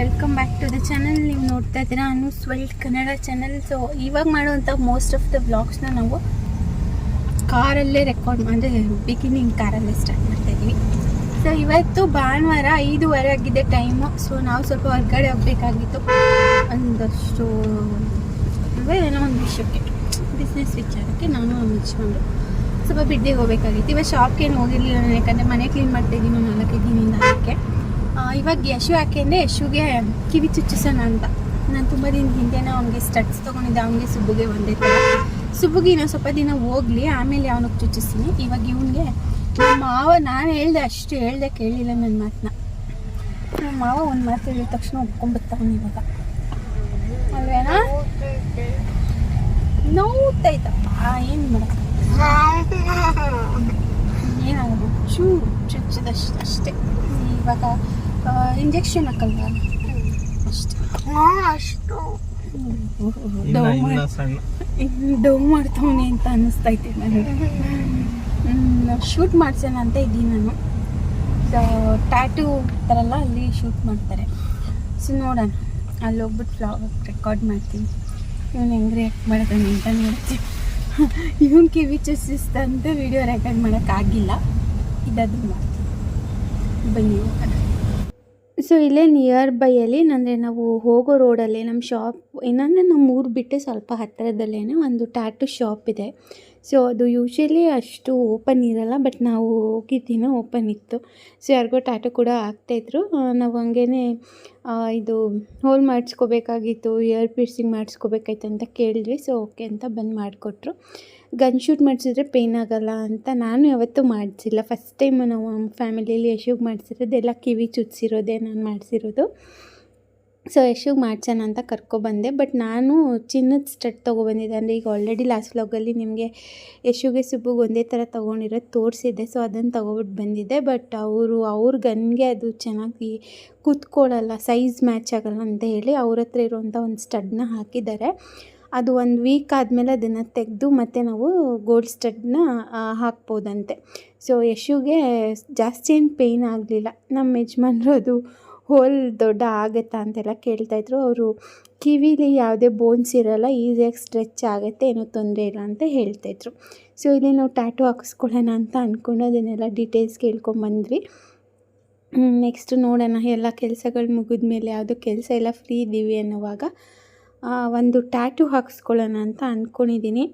Welcome back to the channel ನೀವು ನೋಡ್ತಾ ಇದ್ದೀರಾ ಅನು ಸ್ವಲ್ಟ್ ಕನ್ನಡ ಚಾನಲ್ ಸೊ ಇವಾಗ ಮಾಡುವಂಥ ಮೋಸ್ಟ್ ಆಫ್ ದ ವ್ಲಾಗ್ಸ್ನ ನಾವು ಕಾರಲ್ಲೇ ರೆಕಾರ್ಡ್ ಅಂದರೆ ಬಿಗಿನಿಂಗ್ ಕಾರಲ್ಲೇ ಸ್ಟಾರ್ಟ್ ಮಾಡ್ತಾ ಇದ್ದೀವಿ. ಸೊ ಇವತ್ತು ಭಾನುವಾರ ಐದೂವರೆ ಆಗಿದೆ ಟೈಮು ಸೊ ನಾವು ಸ್ವಲ್ಪ ಹೊರಗಡೆ ಹೋಗಬೇಕಾಗಿತ್ತು. ಒಂದಷ್ಟು ಅಂದರೆ ಏನೋ ಒಂದು ವಿಷಯಕ್ಕೆ ಬಿಸ್ನೆಸ್ ವಿಚಾರಕ್ಕೆ ನಾನು ಮುಚ್ಕೊಂಡು ಸ್ವಲ್ಪ ಬಿಡ್ಡಿಗೆ ಹೋಗ್ಬೇಕಾಗಿತ್ತು. ಇವತ್ತು ಶಾಪ್ಗೆ ಏನು ಹೋಗಿರಲಿಲ್ಲ ಯಾಕಂದರೆ ಮನೆ ಕ್ಲೀನ್ ಮಾಡ್ತಾ ಇದ್ದೀನಿ ನಾಲ್ಕೈದು ದಿನದಿಂದ ಅದಕ್ಕೆ. ಇವಾಗ ಯಶು ಯಾಕೆ ಅಂದರೆ ಯಶುಗೆ ಕಿವಿ ಚುಚ್ಚಿಸೋಣ ಅಂತ. ನಾನು ತುಂಬ ದಿನ ಹಿಂದೆನೇ ಅವನಿಗೆ ಸ್ಟಡ್ಸ್ ತೊಗೊಂಡಿದ್ದೆ, ಅವನಿಗೆ ಸುಬ್ಬುಗೆ ಒಂದೇ ಥರ ಸುಬ್ಬುಗೆ ಇನ್ನೊಂದು ಸ್ವಲ್ಪ ದಿನ ಹೋಗಲಿ, ಆಮೇಲೆ ಅವನಿಗೆ ಚುಚ್ಚಿಸ್ತೀನಿ. ಇವಾಗ ಇವನಿಗೆ ನಮ್ಮ ಮಾವ, ನಾನು ಹೇಳ್ದೆ ಅಷ್ಟು ಹೇಳ್ದೆ ಕೇಳಿಲ್ಲ ನನ್ನ ಮಾತನ್ನ ನಮ್ಮ ಮಾವ ಒಂದು ಮಾತು ಹೇಳಿದ ತಕ್ಷಣ ಒಪ್ಕೊಂಡ್ಬಿಡ್ತಾವನು ಇವಾಗ. ಅಲ್ವೇನಾ? ನೋವ್ತೈತಪ್ಪ ಏನು ಮಾಡೋದು? ಏನಾಗೋದು ಚೂ ಚುಚ್ಚಿದಷ್ಟು. ಅಷ್ಟೇ ಇವಾಗ ಇಂಜೆಕ್ಷನ್ ಹಾಕಲ್ವಾ ಅಷ್ಟೇ. ಅಷ್ಟು. ಡವ್ ಮಾಡ್- ಮಾಡ್ತಾವನೆ ಅಂತ ಅನ್ನಿಸ್ತೈತೆ ನನಗೆ ಶೂಟ್ ಮಾಡ್ಸೋಣ ಅಂತ ಇದ್ದೀನಿ ನಾನು. ಸೊ ಟ್ಯಾಟೂ ಥರಲ್ಲ ಅಲ್ಲಿ ಶೂಟ್ ಮಾಡ್ತಾರೆ. ಸೊ ನೋಡೋಣ. ಅಲ್ಲಿ ಹೋಗ್ಬಿಟ್ಟು ಫ್ಲಾಗ್ ರೆಕಾರ್ಡ್ ಮಾಡ್ತೀನಿ. ಇವನು ಹೆಂಗೆ ರಿಯಾಕ್ಟ್ ಮಾಡ್ತಾನೆ ಅಂತ ನೋಡ್ತೀನಿ. ಇವನ್ ಕಿವಿ ಚುಸ್ಸಿಸ್ತಂತ ವಿಡಿಯೋ ರೆಕಾರ್ಡ್ ಮಾಡೋಕ್ಕಾಗಿಲ್ಲ ಇದಾದ್ರೂ ಮಾಡ್ತೀನಿ. ಬನ್ನಿ ಸೊ ಇಲ್ಲೇ ನಿಯರ್ ಬೈಯಲ್ಲಿ ಅಂದರೆ ನಾವು ಹೋಗೋ ರೋಡಲ್ಲೇ ನಮ್ಮ ಶಾಪ್ ಏನಂದರೆ ನಮ್ಮ ಊರು ಬಿಟ್ಟು ಸ್ವಲ್ಪ ಹತ್ತಿರದಲ್ಲೇ ಒಂದು ಟ್ಯಾಟು ಶಾಪ್ ಇದೆ. ಸೊ ಅದು ಯೂಶ್ವಲಿ ಅಷ್ಟು ಓಪನ್ ಇರಲ್ಲ ಬಟ್ ನಾವು ಹೋಗಿದ್ದೀನ ಓಪನ್ ಇತ್ತು. ಸೊ ಯಾರಿಗೋ ಟ್ಯಾಟು ಕೂಡ ಆಗ್ತಾಯಿದ್ರು ನಾವು ಹಂಗೇ ಇದು ಹೋಲ್ ಮಾಡಿಸ್ಕೋಬೇಕಾಗಿತ್ತು ಇಯರ್ ಪೀರ್ಸಿಂಗ್ ಮಾಡಿಸ್ಕೋಬೇಕಾಯ್ತು ಅಂತ ಕೇಳಿದ್ವಿ. ಸೊ ಓಕೆ ಅಂತ ಬಂದು ಮಾಡಿಕೊಟ್ರು. ಗನ್ ಶೂಟ್ ಮಾಡಿಸಿದ್ರೆ ಪೇಯ್ನ್ ಆಗೋಲ್ಲ ಅಂತ ನಾನು ಯಾವತ್ತೂ ಮಾಡಿಸಿಲ್ಲ. ಫಸ್ಟ್ ಟೈಮ್ ನಾವು ನಮ್ಮ ಫ್ಯಾಮಿಲಿಯಲ್ಲಿ ಯಶುಗೆ ಮಾಡಿಸಿರೋದು ಎಲ್ಲ ಕಿವಿ ಚುಚ್ಚಿರೋದೇ ನಾನು ಮಾಡಿಸಿರೋದು. ಸೊ ಯಶುಗೆ ಮಾಡ್ಸೋಣ ಅಂತ ಕರ್ಕೊಬಂದೆ ಬಟ್ ನಾನು ಚಿನ್ನದ ಸ್ಟಡ್ ತೊಗೊಬಂದಿದ್ದೆ ಅಂದರೆ ಈಗ ಆಲ್ರೆಡಿ ಲಾಸ್ಟ್ ವ್ಲಾಗಲ್ಲಿ ನಿಮಗೆ ಯಶುಗೆ ಸುಬ್ಬುಗೆ ಒಂದೇ ಥರ ತೊಗೊಂಡಿರೋದು ತೋರಿಸಿದ್ದೆ. ಸೊ ಅದನ್ನು ತೊಗೊಬಿಟ್ಟು ಬಂದಿದ್ದೆ. ಬಟ್ ಅವರು, ಅವ್ರ ಗನ್ಗೆ ಅದು ಚೆನ್ನಾಗಿ ಕೂತ್ಕೊಳ್ಳಲ್ಲ ಸೈಜ್ ಮ್ಯಾಚ್ ಆಗಲ್ಲ ಅಂತ ಹೇಳಿ ಅವ್ರ ಹತ್ರ ಇರುವಂಥ ಒಂದು ಸ್ಟಡ್ನ ಹಾಕಿದ್ದಾರೆ. ಅದು ಒಂದು ವೀಕ್ ಆದಮೇಲೆ ಅದನ್ನು ತೆಗೆದು ಮತ್ತೆ ನಾವು ಗೋಲ್ಡ್ ಸ್ಟಡ್ನ ಹಾಕ್ಬೋದಂತೆ. ಸೊ ಯಶುಗೆ ಜಾಸ್ತಿ ಏನು ಪೇಯ್ನ್ ಆಗಲಿಲ್ಲ. ನಮ್ಮ ಯಜಮಾನ್ರು ಅದು ಹೋಲ್ ದೊಡ್ಡ ಆಗುತ್ತಾ ಅಂತೆಲ್ಲ ಕೇಳ್ತಾಯಿದ್ರು ಅವರು ಕಿವಿಲಿ ಯಾವುದೇ ಬೋನ್ಸ್ ಇರೋಲ್ಲ ಈಸಿಯಾಗಿ ಸ್ಟ್ರೆಚ್ ಆಗುತ್ತೆ, ಏನೂ ತೊಂದರೆ ಇಲ್ಲ ಅಂತ ಹೇಳ್ತಾಯಿದ್ರು ಸೊ ಇಲ್ಲಿ ನಾವು ಟ್ಯಾಟು ಹಾಕಿಸ್ಕೊಳ್ಳೋಣ ಅಂತ ಅಂದ್ಕೊಂಡು ಅದನ್ನೆಲ್ಲ ಡೀಟೇಲ್ಸ್ ಕೇಳ್ಕೊಂಬಂದ್ವಿ ನೆಕ್ಸ್ಟ್ ನೋಡೋಣ. ಎಲ್ಲ ಕೆಲಸಗಳು ಮುಗಿದ ಮೇಲೆ ಯಾವುದೋ ಕೆಲಸ ಎಲ್ಲ ಫ್ರೀ ಇದ್ದೀವಿ ಅನ್ನೋವಾಗ ಒಂದು ಟ್ಯಾಟು ಹಾಕಿಸ್ಕೊಳ್ಳೋಣ ಅಂತ ಅಂದ್ಕೊಂಡಿದ್ದೀನಿ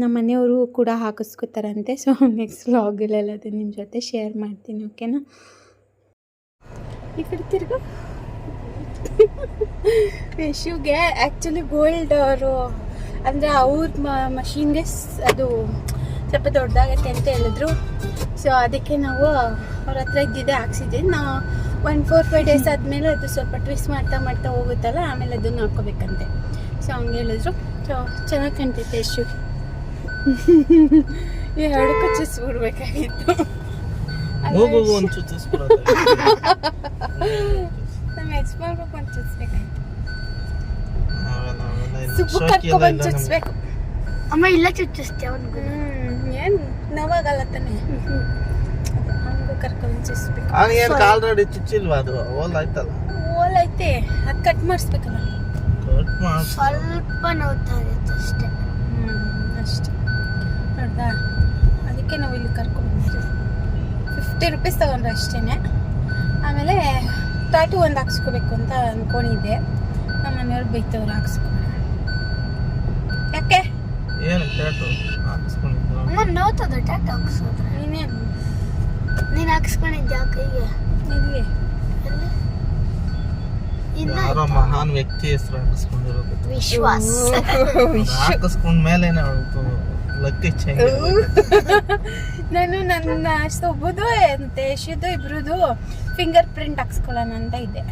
ನಮ್ಮ ಮನೆಯವರು ಕೂಡ ಹಾಕಿಸ್ಕೊತಾರಂತೆ. ಸೊ ನೆಕ್ಸ್ಟ್ ವ್ಲಾಗಲ್ಲೆಲ್ಲ ಅದು ನಿಮ್ಮ ಜೊತೆ ಶೇರ್ ಮಾಡ್ತೀನಿ ಓಕೆನಾ ಈ ಕಡೆ ತಿರ್ಗ. ಯಶುಗೆ ಆ್ಯಕ್ಚುಲಿ ಗೋಲ್ಡ್ ಅವರು, ಅಂದರೆ ಅವ್ರ ಮಷೀನ್ಗೆ ಅದು ಸ್ವಲ್ಪ ದೊಡ್ಡದಾಗತ್ತೆ ಅಂತ ಹೇಳಿದ್ರು. ಸೊ ಅದಕ್ಕೆ ನಾವು ಅವ್ರ ಹತ್ರ ಇದ್ದಿದ್ದೆ ಹಾಕ್ಸಿದ್ದೆ ನಾ ಒನ್ ಫೋರ್ ಫೈವ್ ಡೇಸ್ ಆದಮೇಲೆ ಅದು ಸ್ವಲ್ಪ ಟ್ವಿಸ್ಟ್ ಮಾಡ್ತಾ ಮಾಡ್ತಾ ಹೋಗುತ್ತಲ್ಲ, ಆಮೇಲೆ ಅದನ್ನು ಹಾಕ್ಕೋಬೇಕಂತೆ. ಹೇಳಿದ್ರು. ಸೊ ಚೆನ್ನಾಗಿ ಕಾಣ್ತೈತೆ ಯಶು. ಎರಡಕ್ಕೂ ಒಂದು ಚುಚ್ಚಿಸ್ಬಿಡೋದು ನಮ್ಮ ಯಜಮಾನ್ರು ಬಂದು ಚುಚ್ಬೇಕಾಯ್ತು. ಸುಬ್ಬು ಕರ್ಕೊಬಂದು. ಚುಚ್ಬೇಕು ಅಮ್ಮ ಇಲ್ಲ ಚುಚ್ಚಿಸ್ತೆ ಅವ್ನಿಗೂ. ಹ್ಮ್ ಏನು ನೋವಾಗಲ್ಲ ತಾನೆ. ಹಂಗೂ ಕರ್ಕೊಂಡು ಚುಚ್ಬೇಕು ಅವ್ನಿಗೇನ್ ಚುಚ್ಚಿಲ್ವಾ ಅದು? ಓಲ್ ಆಯ್ತಲ್ಲ. ಓಲ್ ಐತೆ. ಅದು ಕಟ್ ಮಾಡಿಸ್ಬೇಕಲ್ಲ. ಸ್ವಲ್ಪ ನೋಡ್ತಾ ಇರುತ್ತೆ ಅಷ್ಟೇ. ಹ್ಮ್ ಅಷ್ಟೇ. ನೋಡ್ದಾ ಅದಕ್ಕೆ ನಾವು ಇಲ್ಲಿ ಕರ್ಕೊಂಡು ಫಿಫ್ಟಿ ರುಪೀಸ್ ತಗೊಂಡ್ರೆ ಅಷ್ಟೇ ಆಮೇಲೆ ಟ್ಯಾಟು ಒಂದು ಹಾಕ್ಸ್ಕೋಬೇಕು ಅಂತ ಅಂದ್ಕೊಂಡಿದ್ದೆ ನಮ್ಮ ಮನೆಯವ್ರು ಬೈತವ್ರು ಹಾಕ್ಸ್ಕೊಳ್ಳೋಣ ಯಾಕೆ? ಏನು ಟ್ಯಾಟು ಹಾಕಿಸ್ಕೊಂಡಿದ್ದು ಅಮ್ಮ ನೋಡ್ತದ ಟ್ಯಾಟ್ ಹಾಕ್ಸೋದ್ರೆ. ನೀನೇನು? ನೀನು ಹಾಕ್ಸ್ಕೊಂಡಿದ್ಯಾ ಕೈಗೆ? ಇಲ್ಲಿ ಎಲ್ಲಿ? ಇಲ್ಲ ಯಾರೋ ಮಹಾನ್ ವ್ಯಕ್ತಿ ಹೆಸರು ಹಾಕಿಸ್ಕೊಂಡಿರೋದು. ವಿಶ್ವಾಸ್. ಹಾಕಿಸ್ಕೊಂಡ ಮೇಲೇನೆ ಅವಳು ಲಕ್ಕಿ ಚೇಂಜ್ ನಾನು ನನ್ನ ಸೊಬ್ಬದು ಅಂತೆ ಯಶುದು ಇಬ್ರದು ಫಿಂಗರ್ ಪ್ರಿಂಟ್ ಹಾಕ್ಸ್ಕೊಳ್ಳೋಣ ಅಂತ ಇದ್ದೆ.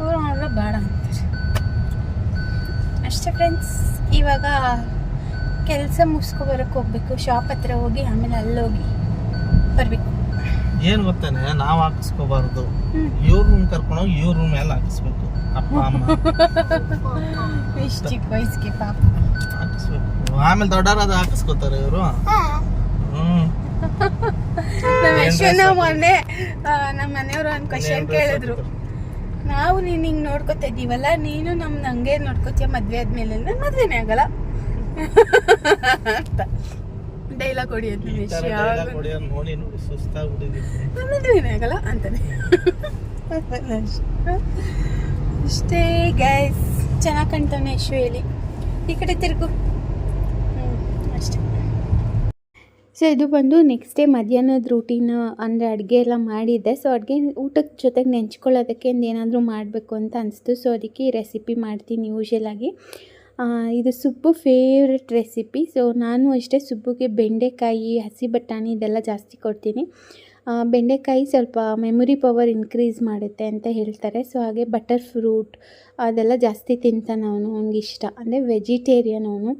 ಅವ್ರು ಅವ್ರ ಬೇಡ ಅಂತಾರೆ ಅಷ್ಟೇ ಫ್ರೆಂಡ್ಸ್ ಇವಾಗ ಕೆಲಸ ಮುಗಿಸ್ಕೊ ಬರೋಕ್ಕೆ ಹೋಗ್ಬೇಕು ಶಾಪ್ ಹತ್ರ ಹೋಗಿ ಆಮೇಲೆ ಅಲ್ಲೋಗಿ ಬರಬೇಕು. ಏನ್ ಗೊತ್ತೇನೆ ನಾವ್ ಹಾಕಿಸ್ಕೋಬಾರ್ದು. ಇವ್ರ ರೂಮ್ ಕರ್ಕೊಂಡೋಗಿ ಇವ್ರ ರೂಮ್ ಎಲ್ಲ ಹಾಕಿಸ್ಬೇಕು. ಅಪ್ಪ ಅಮ್ಮ. ಇಷ್ಟು ಚಿಕ್ಕ ವಯಸ್ಸಿಗೆ ಪಾಪ. ಹಾಕಿಸ್ಬೇಕು. ಆಮೇಲೆ ದೊಡ್ಡವರಾದ ಹಾಕಿಸ್ಕೋತಾರೆ ಇವರು. ಹ್ಮ್. ನಮ್ಮ ಮೊನ್ನೆ ನಮ್ಮ ಮನೆಯವರು ಒಂದು ಕ್ವಶನ್ ಕೇಳಿದ್ರು. ನಾವು ನೀನು ಹಿಂಗೆ ನೋಡ್ಕೊತಾ ಇದ್ದೀವಲ್ಲ ನೀನು ನಮ್ಮ ನಂಗೆ ನೋಡ್ಕೊತೀಯ ಮದ್ವೆ ಆದ್ಮೇಲೆ. ನಾನು ಮದ್ವೆನೇ ಆಗಲ್ಲ. ಅಂತ. ಡೈಲಾಗ್ ಹೊಡಿಯೋದು ನೋಡಿ ನೋಡಿ ಸುಸ್ತಾಗ್ಬಿಟ್ಟಿದ್ದೀನಿ ಆಗಲ್ಲ ಅಂತಾನೆ. ಅಷ್ಟೇ ಗೈಸ್ ಚೆನ್ನಾಗಿ ಕಾಣ್ತಾನೆ ಯಶು ಹೇಳಿ ಈ ಕಡೆ ತಿರುಗು. ಅಷ್ಟೇ. ಸೊ ಇದು ಬಂದು ನೆಕ್ಸ್ಟ್ ಡೇ ಮಧ್ಯಾಹ್ನದ ರೂಟೀನ್ ಅಂದರೆ ಅಡುಗೆ ಎಲ್ಲ ಮಾಡಿದ್ದೆ. ಸೊ ಅಡುಗೆ ಊಟದ ಜೊತೆಗೆ ನೆಂಚ್ಕೊಳ್ಳೋದಕ್ಕೆ ಏನಾದರೂ ಮಾಡಬೇಕು ಅಂತ ಅನಿಸ್ತು. ಸೊ ಅದಕ್ಕೆ ಈ ರೆಸಿಪಿ ಮಾಡ್ತೀನಿ ಯೂಶಲಾಗಿ ಇದು ಸುಬ್ಬು ಫೇವ್ರೆಟ್ ರೆಸಿಪಿ ಸೊ ನಾನು ಅಷ್ಟೇ ಸುಬ್ಬುಗೆ ಬೆಂಡೆಕಾಯಿ, ಹಸಿ ಬಟಾಣಿ ಇದೆಲ್ಲ ಜಾಸ್ತಿ ಕೊಡ್ತೀನಿ. ಬೆಂಡೆಕಾಯಿ ಸ್ವಲ್ಪ ಮೆಮೊರಿ ಪವರ್ ಇನ್ಕ್ರೀಸ್ ಮಾಡುತ್ತೆ ಅಂತ ಹೇಳ್ತಾರೆ. ಸೊ ಹಾಗೆ ಬಟರ್ ಫ್ರೂಟ್ ಅದೆಲ್ಲ ಜಾಸ್ತಿ ತಿಂತಾನೆ ಅವನು ಅವ್ನಿಗೆ ಇಷ್ಟ. ಅಂದರೆ ವೆಜಿಟೇರಿಯನ್ ಅವನು.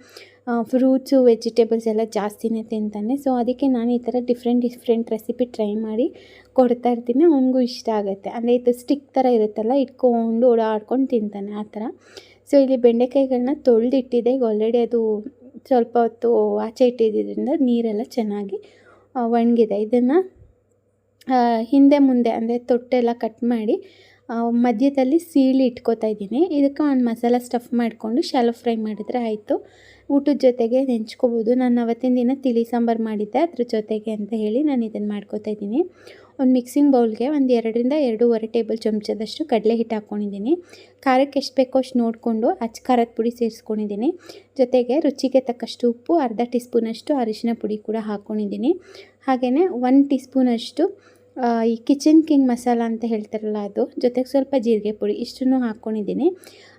ಫ್ರೂಟ್ಸು ವೆಜಿಟೇಬಲ್ಸ್ ಎಲ್ಲ ಜಾಸ್ತಿನೇ ತಿಂತಾನೆ. ಸೊ ಅದಕ್ಕೆ ನಾನು ಈ ಥರ ಡಿಫ್ರೆಂಟ್ ಡಿಫ್ರೆಂಟ್ ರೆಸಿಪಿ ಟ್ರೈ ಮಾಡಿ ಕೊಡ್ತಾ ಇರ್ತೀನಿ. ಅವನಿಗೂ ಇಷ್ಟ ಆಗುತ್ತೆ. ಅಂದರೆ ಇದು ಸ್ಟಿಕ್ ಥರ ಇರುತ್ತಲ್ಲ, ಇಟ್ಕೊಂಡು ಓಡಾಡ್ಕೊಂಡು ತಿಂತಾನೆ ಆ ಥರ. ಸೊ ಇಲ್ಲಿ ಬೆಂಡೆಕಾಯಿಗಳನ್ನ ತೊಳೆದಿಟ್ಟಿದೆ. ಈಗ ಆಲ್ರೆಡಿ ಅದು ಸ್ವಲ್ಪ ಹೊತ್ತು ಆಚೆ ಇಟ್ಟಿದ್ದರಿಂದ ನೀರೆಲ್ಲ ಚೆನ್ನಾಗಿ ಒಣಗಿದೆ. ಇದನ್ನು ಹಿಂದೆ ಮುಂದೆ ಅಂದರೆ ತೊಟ್ಟೆಲ್ಲ ಕಟ್ ಮಾಡಿ ಮಧ್ಯದಲ್ಲಿ ಸೀಳಿ ಇಟ್ಕೋತಾ ಇದ್ದೀನಿ. ಇದಕ್ಕೆ ಒಂದು ಮಸಾಲ ಸ್ಟಫ್ ಮಾಡಿಕೊಂಡು ಶಾಲೋ ಫ್ರೈ ಮಾಡಿದರೆ ಆಯಿತು. ಊಟದ ಜೊತೆಗೆ ನೆಂಚ್ಕೋಬೋದು. ನಾನು ಅವತ್ತಿನ ದಿನ ತಿಳಿ ಸಾಂಬಾರು ಮಾಡಿದ್ದೆ. ಅದ್ರ ಜೊತೆಗೆ ಅಂತ ಹೇಳಿ ನಾನು ಇದನ್ನು ಮಾಡ್ಕೋತಾ ಇದ್ದೀನಿ. ಒಂದು ಮಿಕ್ಸಿಂಗ್ ಬೌಲ್ಗೆ ಒಂದು ಎರಡರಿಂದ ಎರಡೂವರೆ ಟೇಬಲ್ ಚಮಚದಷ್ಟು ಕಡಲೆ ಹಿಟ್ಟು ಹಾಕ್ಕೊಂಡಿದ್ದೀನಿ. ಖಾರಕ್ಕೆ ಎಷ್ಟು ಬೇಕೋ ಅಷ್ಟು ನೋಡಿಕೊಂಡು ಅಚ್ಚ ಖಾರದ ಪುಡಿ ಸೇರಿಸ್ಕೊಂಡಿದ್ದೀನಿ. ಜೊತೆಗೆ ರುಚಿಗೆ ತಕ್ಕಷ್ಟು ಉಪ್ಪು, ಅರ್ಧ ಟೀ ಸ್ಪೂನಷ್ಟು ಅರಿಶಿನ ಪುಡಿ ಕೂಡ ಹಾಕ್ಕೊಂಡಿದ್ದೀನಿ. ಹಾಗೆಯೇ ಒನ್ ಟೀ ಸ್ಪೂನಷ್ಟು ಈ ಕಿಚನ್ ಕಿಂಗ್ ಮಸಾಲ ಅಂತ ಹೇಳ್ತಾರಲ್ಲ ಅದು, ಜೊತೆಗೆ ಸ್ವಲ್ಪ ಜೀರಿಗೆ ಪುಡಿ ಇಷ್ಟನ್ನು ಹಾಕ್ಕೊಂಡಿದ್ದೀನಿ.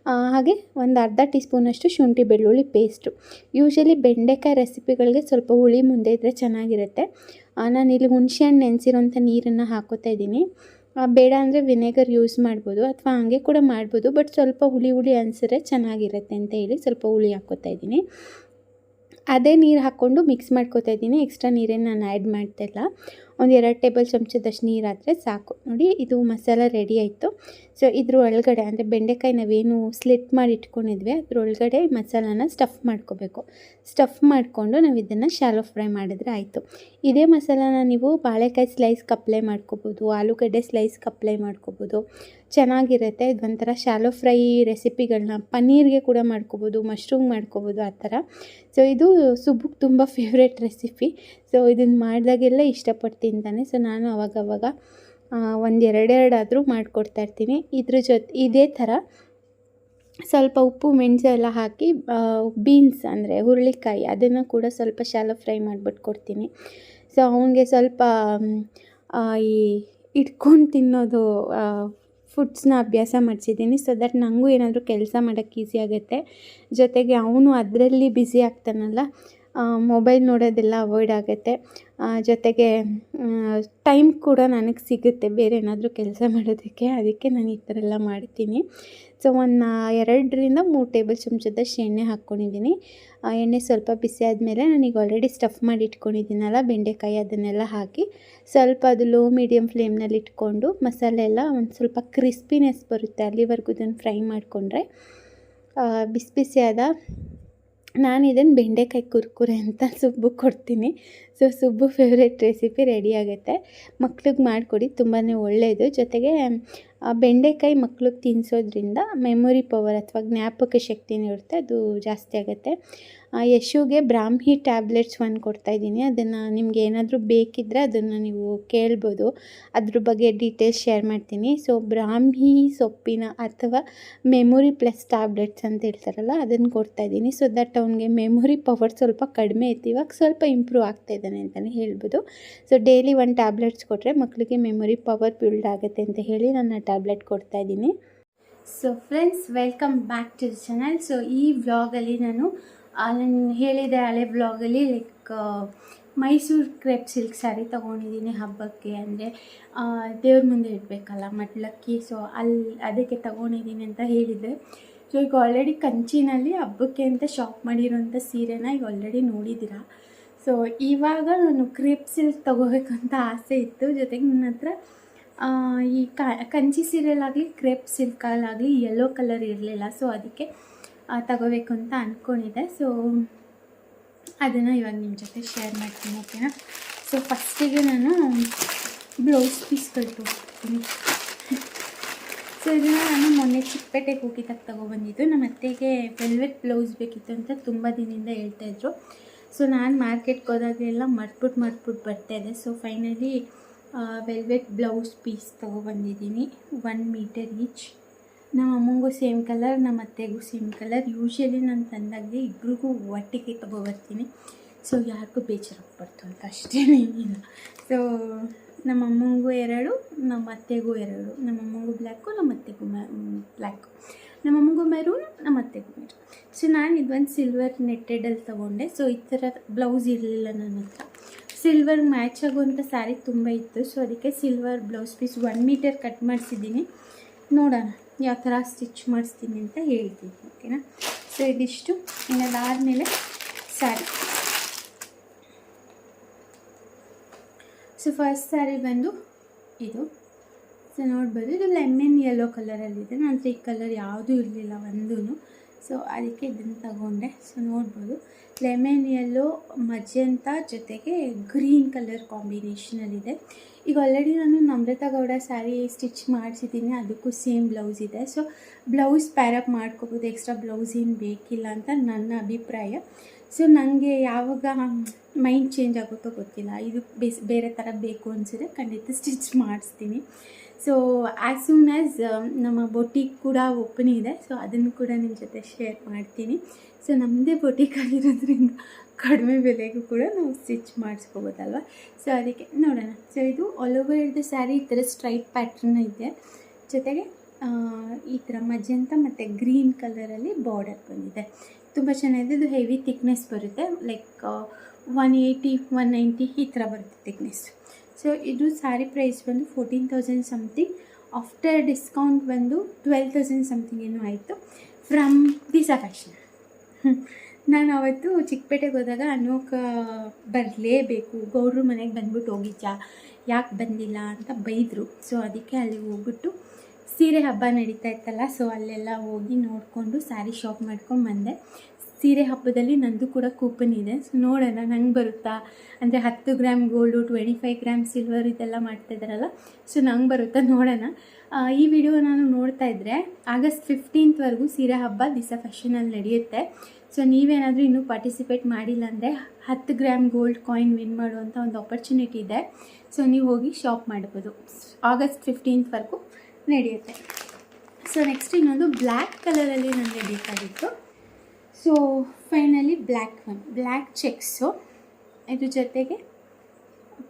ಹಾಗೆ ಒಂದು ಅರ್ಧ ಟೀ ಸ್ಪೂನಷ್ಟು ಶುಂಠಿ ಬೆಳ್ಳುಳ್ಳಿ ಪೇಸ್ಟು. ಯೂಶಲಿ ಬೆಂಡೆಕಾಯಿ ರೆಸಿಪಿಗಳಿಗೆ ಸ್ವಲ್ಪ ಹುಳಿ ಮುಂದೆ ಇದ್ದರೆ ಚೆನ್ನಾಗಿರುತ್ತೆ. ಆ, ನಾನಿಲ್ಲಿ ಹುಣಸೆಹಣ್ಣು ನೆನೆಸಿರೋಂಥ ನೀರನ್ನು ಹಾಕೋತಾ ಇದ್ದೀನಿ. ಬೇಡ ಅಂದರೆ ವಿನೆಗರ್ ಯೂಸ್ ಮಾಡ್ಬೋದು ಅಥವಾ ಹಾಗೆ ಕೂಡ ಮಾಡ್ಬೋದು ಬಟ್ ಸ್ವಲ್ಪ ಹುಳಿ ಹುಳಿ ಅನಿಸಿದ್ರೆ ಚೆನ್ನಾಗಿರುತ್ತೆ ಅಂತ ಹೇಳಿ ಸ್ವಲ್ಪ ಹುಳಿ ಹಾಕ್ಕೋತಾ ಇದ್ದೀನಿ. ಅದೇ ನೀರು ಹಾಕ್ಕೊಂಡು ಮಿಕ್ಸ್ ಮಾಡ್ಕೊತಾ ಇದ್ದೀನಿ. ಎಕ್ಸ್ಟ್ರಾ ನೀರೇನು ನಾನು ಆ್ಯಡ್ ಮಾಡ್ತಾಯಿಲ್ಲ ಒಂದು ಎರಡು ಟೇಬಲ್ ಚಮಚದಷ್ಟು ನೀರು ಆದರೆ ಸಾಕು. ನೋಡಿ ಇದು ಮಸಾಲ ರೆಡಿ ಆಯಿತು. ಸೊ ಇದ್ರ ಒಳಗಡೆ ಅಂದರೆ ಬೆಂಡೆಕಾಯಿ ನಾವೇನು ಸ್ಲಿಟ್ ಮಾಡಿ ಇಟ್ಕೊಂಡಿದ್ವಿ, ಅದ್ರ ಒಳಗಡೆ ಮಸಾಲಾನ ಸ್ಟಫ್ ಮಾಡ್ಕೋಬೇಕು. ಸ್ಟಫ್ ಮಾಡಿಕೊಂಡು ನಾವು ಇದನ್ನು ಶಾಲೋ ಫ್ರೈ ಮಾಡಿದ್ರೆ ಆಯಿತು. ಇದೇ ಮಸಾಲಾನ ನೀವು ಬಾಳೆಕಾಯಿ ಸ್ಲೈಸ್ಗೆ ಅಪ್ಲೈ ಮಾಡ್ಕೋಬೋದು, ಆಲೂಗಡ್ಡೆ ಸ್ಲೈಸ್ಗೆ ಅಪ್ಲೈ ಮಾಡ್ಕೋಬೋದು. ಚೆನ್ನಾಗಿರುತ್ತೆ ಇದು ಒಂಥರ ಶಾಲೋ ಫ್ರೈ ರೆಸಿಪಿಗಳನ್ನ ಪನ್ನೀರ್ಗೆ ಕೂಡ ಮಾಡ್ಕೋಬೋದು ಮಶ್ರೂಮ್ ಮಾಡ್ಕೋಬೋದು, ಆ ಥರ. ಸೊ ಇದು ಸುಬ್ಬುಗೆ ತುಂಬ ಫೇವ್ರೆಟ್ ರೆಸಿಪಿ ಸೊ ಇದನ್ನು ಮಾಡಿದಾಗೆಲ್ಲ ಇಷ್ಟಪಟ್ಟು ತಿಂತಾನೆ ಸೊ ನಾನು ಅವಾಗವಾಗ ಒಂದು ಎರಡೆರಡಾದರೂ ಮಾಡಿಕೊಡ್ತಾ ಇರ್ತೀನಿ. ಇದ್ರ ಜೊತೆ, ಇದೇ ಥರ ಸ್ವಲ್ಪ ಉಪ್ಪು, ಮೆಣಸು ಎಲ್ಲ ಹಾಕಿ ಬೀನ್ಸ್ ಅಂದರೆ ಹುರುಳಿಕಾಯಿ ಅದನ್ನು ಕೂಡ ಸ್ವಲ್ಪ ಶಾಲೋ ಫ್ರೈ ಮಾಡಿಬಿಟ್ಟು ಕೊಡ್ತೀನಿ. ಸೊ ಅವನಿಗೆ ಸ್ವಲ್ಪ ಈ ಇಟ್ಕೊಂಡು ತಿನ್ನೋದು ಫುಡ್ಸ್ನ ಅಭ್ಯಾಸ ಮಾಡಿಸಿದ್ದೀನಿ. ಸೊ ದಟ್ ನನಗೂ ಏನಾದರೂ ಕೆಲಸ ಮಾಡೋಕ್ಕೆ ಈಸಿ ಆಗುತ್ತೆ. ಜೊತೆಗೆ ಅವನು ಅದರಲ್ಲಿ ಬ್ಯುಸಿ ಆಗ್ತಾನಲ್ಲ ಮೊಬೈಲ್ ನೋಡೋದೆಲ್ಲ ಅವಾಯ್ಡ್ ಆಗುತ್ತೆ. ಜೊತೆಗೆ ಟೈಮ್ ಕೂಡ ನನಗೆ ಸಿಗುತ್ತೆ. ಬೇರೆ ಏನಾದರೂ ಕೆಲಸ ಮಾಡೋದಕ್ಕೆ, ಅದಕ್ಕೆ ನಾನು ಈ ಥರ ಎಲ್ಲ ಮಾಡ್ತೀನಿ. ಸೊ ಒಂದು ಎರಡರಿಂದ ಮೂರು ಟೇಬಲ್ ಚಮಚದಷ್ಟು ಎಣ್ಣೆ ಹಾಕ್ಕೊಂಡಿದ್ದೀನಿ ಎಣ್ಣೆ ಸ್ವಲ್ಪ ಬಿಸಿ ಆದಮೇಲೆ ನಾನೀಗ ಆಲ್ರೆಡಿ ಸ್ಟಫ್ ಮಾಡಿ ಇಟ್ಕೊಂಡಿದ್ದೀನಲ್ಲ ಬೆಂಡೆಕಾಯಿ ಅದನ್ನೆಲ್ಲ ಹಾಕಿ, ಸ್ವಲ್ಪ ಅದು ಲೋ ಮೀಡಿಯಮ್ ಫ್ಲೇಮ್ನಲ್ಲಿ ಇಟ್ಕೊಂಡು, ಮಸಾಲೆ ಎಲ್ಲ ಒಂದು ಸ್ವಲ್ಪ ಕ್ರಿಸ್ಪಿನೆಸ್ ಬರುತ್ತೆ ಅಲ್ಲಿವರೆಗೂ ಇದನ್ನು ಫ್ರೈ ಮಾಡಿಕೊಂಡ್ರೆ. ಬಿಸಿ ಬಿಸಿಯಾದ ನಾನು ಇದನ್ನು ಬೆಂಡೆಕಾಯಿ ಕುರ್ಕುರೆ ಅಂತ ಸುಬ್ಬು ಕೊಡ್ತೀನಿ. So Subbu favourite recipe ready ಆಗುತ್ತೆ. ಮಕ್ಳಿಗೆ ಮಾಡಿಕೊಡಿ ತುಂಬಾ ಒಳ್ಳೆಯದು ಜೊತೆಗೆ, ಆ ಬೆಂಡೆಕಾಯಿ ಮಕ್ಳಿಗೆ ತಿನ್ನಿಸೋದ್ರಿಂದ ಮೆಮೊರಿ ಪವರ್ ಅಥವಾ ಜ್ಞಾಪಕ ಶಕ್ತಿನೂ ಇರುತ್ತೆ, ಅದು ಜಾಸ್ತಿ ಆಗುತ್ತೆ. ಯಶುಗೆ ಬ್ರಾಹ್ಮಿ ಟ್ಯಾಬ್ಲೆಟ್ಸ್ ಒಂದು ಕೊಡ್ತಾಯಿದ್ದೀನಿ ಅದನ್ನು ನಿಮ್ಗೆ ಏನಾದರೂ ಬೇಕಿದ್ದರೆ ಅದನ್ನು ನೀವು ಕೇಳ್ಬೋದು. ಅದ್ರ ಬಗ್ಗೆ ಡೀಟೇಲ್ಸ್ ಶೇರ್ ಮಾಡ್ತೀನಿ. ಸೊ ಬ್ರಾಹ್ಮಿ ಸೊಪ್ಪಿನ ಅಥವಾ ಮೆಮೊರಿ ಪ್ಲಸ್ ಟ್ಯಾಬ್ಲೆಟ್ಸ್ ಅಂತ ಹೇಳ್ತಾರಲ್ಲ, ಅದನ್ನು ಕೊಡ್ತಾಯಿದ್ದೀನಿ ಸೊ ದಟ್ ಅವ್ನಿಗೆ ಮೆಮೊರಿ ಪವರ್ ಸ್ವಲ್ಪ ಕಡಿಮೆ ಇತ್ತು ಇವಾಗ ಸ್ವಲ್ಪ ಇಂಪ್ರೂವ್ ಆಗ್ತಾ ಇದ್ದಾನೆ ಅಂತಲೇ ಹೇಳ್ಬೋದು. ಸೊ ಡೈಲಿ ಒಂದು ಟ್ಯಾಬ್ಲೆಟ್ಸ್ ಕೊಟ್ಟರೆ ಮಕ್ಕಳಿಗೆ ಮೆಮೊರಿ ಪವರ್ ಬಿಲ್ಡ್ ಆಗುತ್ತೆ ಅಂತ ಹೇಳಿ ನಾನು ಆ tablet ಕೊಡ್ತಾಯಿದ್ದೀನಿ so friends welcome back to channel so ಈ ವ್ಲಾಗಲ್ಲಿ ನಾನು ನಾನು ಹೇಳಿದೆ ಹಳೆ ಬ್ಲಾಗಲ್ಲಿ like Mysuru crepe silk sari ತೊಗೊಂಡಿದ್ದೀನಿ ಹಬ್ಬಕ್ಕೆ ಅಂದರೆ ದೇವ್ರ ಮುಂದೆ ಇಡಬೇಕಲ್ಲ ಮಟ್ಲಕ್ಕಿ ಸೊ ಅಲ್ಲಿ ಅದಕ್ಕೆ ತೊಗೊಂಡಿದ್ದೀನಿ ಅಂತ ಹೇಳಿದೆ. ಸೊ ಈಗ ಆಲ್ರೆಡಿ ಕಂಚಿನಲ್ಲಿ ಹಬ್ಬಕ್ಕೆ ಅಂತ ಶಾಪ್ ಮಾಡಿರೋಂಥ ಸೀರೆನ ಈಗ ಆಲ್ರೆಡಿ ನೋಡಿದ್ದೀರಾ? ಸೊ ಇವಾಗ ನಾನು ಕ್ರೇಪ್ ಸಿಲ್ಕ್ ತೊಗೋಬೇಕಂತ ಆಸೆ ಇತ್ತು. ಜೊತೆಗೆ ನನ್ನ ಹತ್ರ ಈ ಕಂಚಿ ಸೀರೆಲಾಗಲಿ ಕ್ರೆಪ್ ಸಿಲ್ಕಲ್ಲಾಗಲಿ ಯೆಲ್ಲೋ ಕಲರ್ ಇರಲಿಲ್ಲ. ಸೊ ಅದಕ್ಕೆ ತಗೋಬೇಕು ಅಂತ ಅಂದ್ಕೊಂಡಿದ್ದೆ ಸೊ ಅದನ್ನು ಇವಾಗ ನಿಮ್ಮ ಜೊತೆ ಶೇರ್ ಮಾಡ್ತೀನಿ ಓಕೆನಾ ಸೊ ಫಸ್ಟಿಗೆ ನಾನು ಬ್ಲೌಸ್ ಪೀಸ್ಗಳು ತೊಗೊತೀನಿ ಸೊ ಇದನ್ನು ನಾನು ಮೊನ್ನೆ ಚಿಕ್ಕಪೇಟೆಗೆ ಹೋಗಿದ್ದಾಗ ತೊಗೊಬಂದಿದ್ದು. ನಮ್ಮ ಅತ್ತೆಗೆ ವೆಲ್ವೆಟ್ ಬ್ಲೌಸ್ ಬೇಕಿತ್ತು ಅಂತ ತುಂಬ ದಿನದಿಂದ ಹೇಳ್ತಾಯಿದ್ರು ಸೊ ನಾನು ಮಾರ್ಕೆಟ್ಗೆ ಹೋದಾಗೆಲ್ಲ ಮರ್ಟ್ಬಿಟ್ಟು ಬರ್ತಾ ಬರ್ತಾಯಿದ್ದೆ so finally velvet blouse piece ತೊಗೊಬಂದಿದ್ದೀನಿ. One metre each ನಮ್ಮ ಅಮ್ಮಂಗೂ ಸೇಮ್ ಕಲರ್, ನಮ್ಮ ಅತ್ತೆಗೂ ಸೇಮ್ ಕಲರ್. ಯೂಶ್ವಲಿ ನಾನು ತಂದಾಗಲಿ ಇಬ್ರಿಗೂ ಒಟ್ಟಿಗೆ ತೊಗೊಬರ್ತೀನಿ ಸೊ ಯಾರಿಗೂ ಬೇಜಾರಾಗ್ಬಾರ್ದು ಅಂತ ಅಷ್ಟೇ ಏನಿಲ್ಲ. ಸೊ ನಮ್ಮ ಅಮ್ಮಂಗೂ ಎರಡು, ನಮ್ಮ ಅತ್ತೆಗೂ ಎರಡು. ನಮ್ಮ ಅಮ್ಮಂಗೂ ಬ್ಲ್ಯಾಕು ನಮ್ಮ ಅತ್ತೆಗೂ ಬ್ಲ್ಯಾಕು ನಮ್ಮ ಅಮ್ಮಂಗೂ ಮೆರೂನ್ ನಮ್ಮ ಅತ್ತೆಗೂ ಮೆರೂನ್ ಸೊ ನಾನು ಇದೊಂದು ಸಿಲ್ವರ್ ನೆಟ್ಟೆಡಲ್ಲಿ ತೊಗೊಂಡೆ. ಸೊ ಈ ಥರ ಬ್ಲೌಸ್ ಇರಲಿಲ್ಲ ನನ್ನ ಹತ್ರ. ಸಿಲ್ವರ್ ಮ್ಯಾಚ್ ಆಗುವಂಥ ಸ್ಯಾರಿ ತುಂಬ ಇತ್ತು. ಸೊ ಅದಕ್ಕೆ silver blouse piece one metre cut ಮಾಡಿಸಿದ್ದೀನಿ. ನೋಡೋಣ. ಯಾವ ಥರ ಸ್ಟಿಚ್ ಮಾಡಿಸ್ತೀನಿ ಅಂತ ಹೇಳ್ತೀನಿ, ಓಕೆನಾ? ಸೊ ಇದಿಷ್ಟು. ಇನ್ನದಾದಮೇಲೆ ಸ್ಯಾರಿ ಸೊ ಫಸ್ಟ್ ಸ್ಯಾರಿ ಬಂದು ಇದು. ಸೊ ನೋಡ್ಬೋದು, ಇದು ಲೆಮನ್ ಯೆಲ್ಲೋ ಕಲರಲ್ಲಿದೆ ನನ್ನ ಈ ಕಲರ್ ಯಾವುದೂ ಇರಲಿಲ್ಲ ಒಂದೂ ಸೊ ಅದಕ್ಕೆ ಇದನ್ನು ತಗೊಂಡೆ. ಸೊ ನೋಡ್ಬೋದು. ಲೆಮನ್ ಯೆಲ್ಲೋ ಮಜೆಂತ ಜೊತೆಗೆ ಗ್ರೀನ್ ಕಲರ್ ಕಾಂಬಿನೇಷನಲ್ಲಿದೆ ಈಗ ಆಲ್ರೆಡಿ ನಾನು ನಮ್ರತಾ ಗೌಡ ಸ್ಯಾರಿ ಸ್ಟಿಚ್ ಮಾಡಿಸಿದ್ದೀನಿ. ಅದಕ್ಕೂ ಸೇಮ್ ಬ್ಲೌಸ್ ಇದೆ. ಸೊ ಬ್ಲೌಸ್ ಪ್ಯಾರಪ್ ಮಾಡ್ಕೋಬೋದು. ಎಕ್ಸ್ಟ್ರಾ ಬ್ಲೌಸ್ ಏನು ಬೇಕಿಲ್ಲ ಅಂತ ನನ್ನ ಅಭಿಪ್ರಾಯ. ಸೊ ನನಗೆ ಯಾವಾಗ ಮೈಂಡ್ ಚೇಂಜ್ ಆಗುತ್ತೋ ಗೊತ್ತಿಲ್ಲ. ಇದು ಬೇಸ್, ಬೇರೆ ಥರ ಬೇಕು ಅನಿಸಿದ್ರೆ ಖಂಡಿತ ಸ್ಟಿಚ್ ಮಾಡಿಸ್ತೀನಿ. ಸೊ ಆ್ಯಸ್ ಸೂನ್ ಆ್ಯಸ್ ನಮ್ಮ ಬೊಟ್ಟಿಗೆ ಕೂಡ ಓಪನ್ ಇದೆ. ಸೊ ಅದನ್ನು ಕೂಡ ನಿಮ್ಮ ಜೊತೆ ಶೇರ್ ಮಾಡ್ತೀನಿ. ಸೊ ನಮ್ಮದೇ ಬೊಟಿಕ್ ಆಗಿರೋದ್ರಿಂದ ಕಡಿಮೆ ಬೆಲೆಗೂ ಕೂಡ ನಾವು ಸ್ಟಿಚ್ ಮಾಡಿಸ್ಕೋಬೋದಲ್ವ? ಸೊ ಅದಕ್ಕೆ ನೋಡೋಣ. ಸೊ ಇದು ಆಲ್ ಓವರ್ ದ ಸ್ಯಾರಿ ಈ ಥರ ಸ್ಟ್ರೈಟ್ ಪ್ಯಾಟ್ರನ್ ಇದೆ. ಜೊತೆಗೆ ಈ ಥರ ಮಜ್ಜಂತ ಮತ್ತು ಗ್ರೀನ್ ಕಲರಲ್ಲಿ ಬಾರ್ಡರ್ ಬಂದಿದೆ. ತುಂಬ ಚೆನ್ನಾಗಿದೆ. ಇದು ಹೆವಿ ತಿಕ್ನೆಸ್ ಬರುತ್ತೆ. Like one eighty one ninety ಈ ಥರ ಬರುತ್ತೆ ತಿಕ್ನೆಸ್ ಸೊ ಇದು ಸ್ಯಾರಿ ಪ್ರೈಸ್ ಬಂದು fourteen thousand something after discount ಬಂದು ಟ್ವೆಲ್ ತೌಸಂಡ್ ಸಮಥಿಂಗ್ ಏನೂ ಆಯಿತು. ಫ್ರಮ್ ದಿಸ್ ಫ್ಯಾಷನ್ ನಾನು ಅವತ್ತು ಚಿಕ್ಕಪೇಟೆಗೆ ಹೋದಾಗ ಅನೋಕ ಬರಲೇಬೇಕು. ಗೌಡ್ರ ಮನೆಗೆ ಬಂದ್ಬಿಟ್ಟು ಹೋಗಿದ್ಯಾ? ಯಾಕೆ ಬಂದಿಲ್ಲ ಅಂತ ಬೈದರು. ಸೊ ಅದಕ್ಕೆ ಅಲ್ಲಿ ಹೋಗ್ಬಿಟ್ಟು ಸೀರೆ ಹಬ್ಬ ನಡೀತಾ ಇತ್ತಲ್ಲ ಸೊ ಅಲ್ಲೆಲ್ಲ ಹೋಗಿ ನೋಡಿಕೊಂಡು ಸ್ಯಾರಿ ಶಾಪ್ ಮಾಡ್ಕೊಂಡು ಬಂದೆ. ಸೀರೆ ಹಬ್ಬದಲ್ಲಿ ನಂದು ಕೂಡ ಕೂಪನ್ ಇದೆ. ಸೊ ನೋಡೋಣ, ನಂಗೆ ಬರುತ್ತಾ? ಅಂದರೆ ಹತ್ತು gram gold twenty five gram silver ಇದೆಲ್ಲ ಮಾಡ್ತಾಯಿದ್ದಾರಲ್ಲ ಸೊ ನಂಗೆ ಬರುತ್ತಾ? ನೋಡೋಣ. ಈ ವಿಡಿಯೋ ನಾನು ನೋಡ್ತಾ ಇದ್ದರೆ ಆಗಸ್ಟ್ ಫಿಫ್ಟೀನ್ತ್ವರೆಗೂ ಸೀರೆ ಹಬ್ಬ ದಿಸ ಫ್ಯಾಷನಲ್ಲಿ ನಡೆಯುತ್ತೆ. ಸೊ ನೀವೇನಾದರೂ ಇನ್ನೂ ಪಾರ್ಟಿಸಿಪೇಟ್ ಮಾಡಿಲ್ಲ ಅಂದರೆ ಹತ್ತು ಗ್ರಾಮ್ ಗೋಲ್ಡ್ ಕಾಯಿನ್ ವಿನ್ ಮಾಡುವಂಥ ಒಂದು ಆಪರ್ಚುನಿಟಿ ಇದೆ. ಸೊ ನೀವು ಹೋಗಿ ಶಾಪ್ ಮಾಡ್ಬೋದು. ಆಗಸ್ಟ್ ಫಿಫ್ಟೀನ್ತ್ವರೆಗೂ ನಡೆಯುತ್ತೆ. ಸೊ ನೆಕ್ಸ್ಟ್ ಇನ್ನೊಂದು ಬ್ಲ್ಯಾಕ್ ಕಲರಲ್ಲಿ ನನಗೆ ಬೇಕಾಗಿತ್ತು. So finally black one black checks ಇದ್ರ ಜೊತೆಗೆ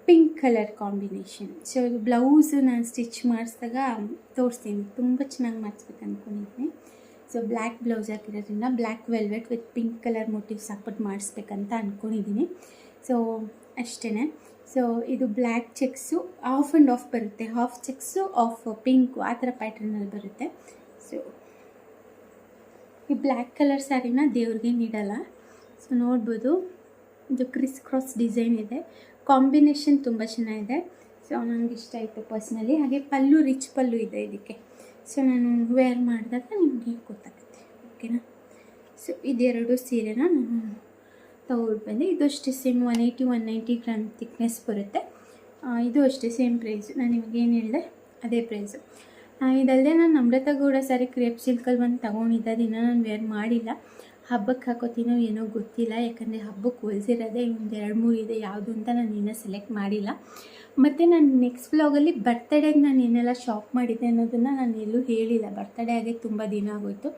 ಪಿಂಕ್ ಕಲರ್ ಕಾಂಬಿನೇಷನ್ ಸೊ ಇದು ಬ್ಲೌಸು ನಾನು ಸ್ಟಿಚ್ ಮಾಡಿಸಿದಾಗ ತೋರಿಸ್ತೀನಿ. ತುಂಬ ಚೆನ್ನಾಗಿ ಮಾಡಿಸ್ಬೇಕು ಅಂದ್ಕೊಂಡಿದ್ದೀನಿ ಸೊ ಬ್ಲ್ಯಾಕ್ ಬ್ಲೌಸ್ ಹಾಕಿರೋದ್ರಿಂದ black velvet with pink colour motifs ಹಾಕ್ಬಿಟ್ಟು ಮಾಡಿಸ್ಬೇಕಂತ ಅಂದ್ಕೊಂಡಿದ್ದೀನಿ ಸೊ ಅಷ್ಟೇ ಸೊ ಇದು black checks half and half ಬರುತ್ತೆ. ಹಾಫ್ ಚೆಕ್ಸು ಆಫ್ ಪಿಂಕು ಆ ಥರ ಪ್ಯಾಟ್ರನಲ್ಲಿ ಬರುತ್ತೆ. ಸೊ ಈ ಬ್ಲ್ಯಾಕ್ ಕಲರ್ ಸ್ಯಾರಿನ ದೇವ್ರಿಗೆ ನೀಡಲ್ಲ. ಸೊ ನೋಡ್ಬೋದು, ಇದು ಕ್ರಿಸ್ ಕ್ರಾಸ್ ಡಿಸೈನ್ ಇದೆ. ಕಾಂಬಿನೇಷನ್ ತುಂಬ ಚೆನ್ನಾಗಿದೆ. ಸೊ ನನಗೆ ಇಷ್ಟ ಆಯಿತು ಪರ್ಸ್ನಲಿ. ಹಾಗೆ ಪಲ್ಲು, ರಿಚ್ ಪಲ್ಲು ಇದೆ ಇದಕ್ಕೆ. ಸೊ ನಾನು ವೇರ್ ಮಾಡಿದಾಗ ನಿಮಗೆ ಗೊತ್ತಾಗುತ್ತೆ. ಓಕೆನಾ? ಸೊ ಇದೆರಡು ಸೀರೆನ ನಾನು ತಗೊಂಡು ಬಂದೆ ಇದು ಅಷ್ಟೇ same one eighty one ninety gram thickness ಬರುತ್ತೆ. ಇದು ಅಷ್ಟೇ ಸೇಮ್ ಪ್ರೈಸು ನಾನು ನಿಮಗೇನು ಹೇಳಿದೆ? ಅದೇ ಪ್ರೈಸು ಇದಲ್ಲದೆ ನಾನು ಅಮೃತ ಗೌಡ ಸರಿ ಕ್ರೇಪ್ ಸಿಲ್ಕಲ್ಲಿ ಒಂದು ತಗೊಂಡಿದ್ದ, ದಿನ ನಾನು ವೇರ್ ಮಾಡಿಲ್ಲ. ಹಬ್ಬಕ್ಕೆ ಹಾಕೋತೀನೋ ಏನೋ ಗೊತ್ತಿಲ್ಲ, ಯಾಕಂದರೆ ಹಬ್ಬಕ್ಕೆ ಹೊಲಿಸಿರೋದೇ ಒಂದು ಎರಡು ಮೂರು ಇದೆ, ಯಾವುದು ಅಂತ ನಾನು ಇನ್ನೂ ಸೆಲೆಕ್ಟ್ ಮಾಡಿಲ್ಲ. ಮತ್ತು ನಾನು ನೆಕ್ಸ್ಟ್ ಬ್ಲಾಗಲ್ಲಿ ಬರ್ತಡೇಗೆ ನಾನು ಏನೆಲ್ಲ ಶಾಪ್ ಮಾಡಿದ್ದೆ ಅನ್ನೋದನ್ನು ನಾನು ಎಲ್ಲೂ ಹೇಳಿಲ್ಲ. ಬರ್ತಡೇ ಆಗಿ ತುಂಬ ದಿನ ಆಗೋಯ್ತು.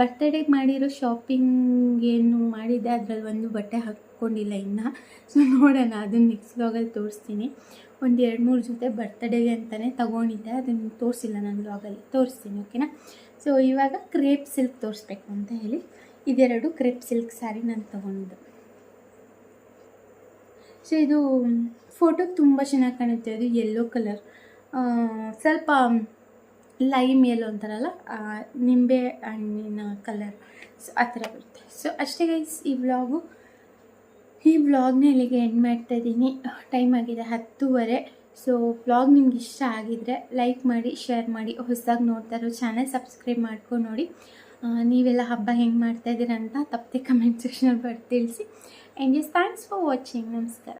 ಬರ್ತಡೇಗೆ ಮಾಡಿರೋ ಶಾಪಿಂಗ್ ಏನು ಮಾಡಿದ್ದೆ ಅದರಲ್ಲಿ ಒಂದು ಬಟ್ಟೆ ಹಾಕ್ಕೊಂಡಿಲ್ಲ ಇನ್ನೂ. ಸೊ ನೋಡೋಣ ಅದನ್ನು ನೆಕ್ಸ್ಟ್ ಬ್ಲಾಗಲ್ಲಿ ತೋರಿಸ್ತೀನಿ. ಒಂದು ಎರಡು ಮೂರು ಜೊತೆ ಬರ್ತಡೇಗೆ ಅಂತಲೇ ತಗೊಂಡಿದ್ದೆ. ಅದನ್ನು ತೋರಿಸಿಲ್ಲ ನಾನು ಬ್ಲಾಗಲ್ಲಿ ತೋರಿಸ್ತೀನಿ ಓಕೆನಾ ಸೊ ಇವಾಗ ಕ್ರೇಪ್ ಸಿಲ್ಕ್ ತೋರಿಸ್ಬೇಕು ಅಂತ ಹೇಳಿ. ಇದೆರಡು ಕ್ರೇಪ್ ಸಿಲ್ಕ್ ಸ್ಯಾರಿ ನಾನು ತೊಗೊಂಡು ಸೊ ಇದು ಫೋಟೋ ತುಂಬ ಚೆನ್ನಾಗಿ ಕಾಣುತ್ತೆ. ಅದು ಯೆಲ್ಲೋ ಕಲರ್ ಸ್ವಲ್ಪ ಲೈಮ್ ಯೆಲ್ಲೋ ಅಂತಾರಲ್ಲ ನಿಂಬೆ ಹಣ್ಣಿನ ಕಲರ್ ಸೊ ಆ ಥರ ಬರುತ್ತೆ. ಸೊ ಅಷ್ಟೇ ಗೈಸ್ ಈ ವ್ಲಾಗು ಈ ವ್ಲಾಗ್ನ ಇಲ್ಲಿಗೆ ಎಂಡ್ ಮಾಡ್ತಾ ಇದ್ದೀನಿ. ಟೈಮ್ ಆಗಿದೆ ಹತ್ತೂವರೆ. ಸೊ ವ್ಲಾಗ್ ನಿಮ್ಗೆ ಇಷ್ಟ ಆಗಿದ್ರೆ ಲೈಕ್ ಮಾಡಿ ಶೇರ್ ಮಾಡಿ, ಹೊಸದಾಗಿ ನೋಡ್ತಾ ಇರೋ ಚಾನಲ್ ಸಬ್ಸ್ಕ್ರೈಬ್ ಮಾಡ್ಕೊಂಡು ನೋಡಿ. ನೀವೆಲ್ಲ ಹಬ್ಬ ಹೆಂಗೆ ಮಾಡ್ತಾ ಇದ್ದೀರಾ ಅಂತ ತಪ್ಪದೆ ಕಮೆಂಟ್ ಸೆಕ್ಷನಲ್ಲಿ ಬರ್ದು ತಿಳಿಸಿ. And as thanks for watching ನಮಸ್ಕಾರ.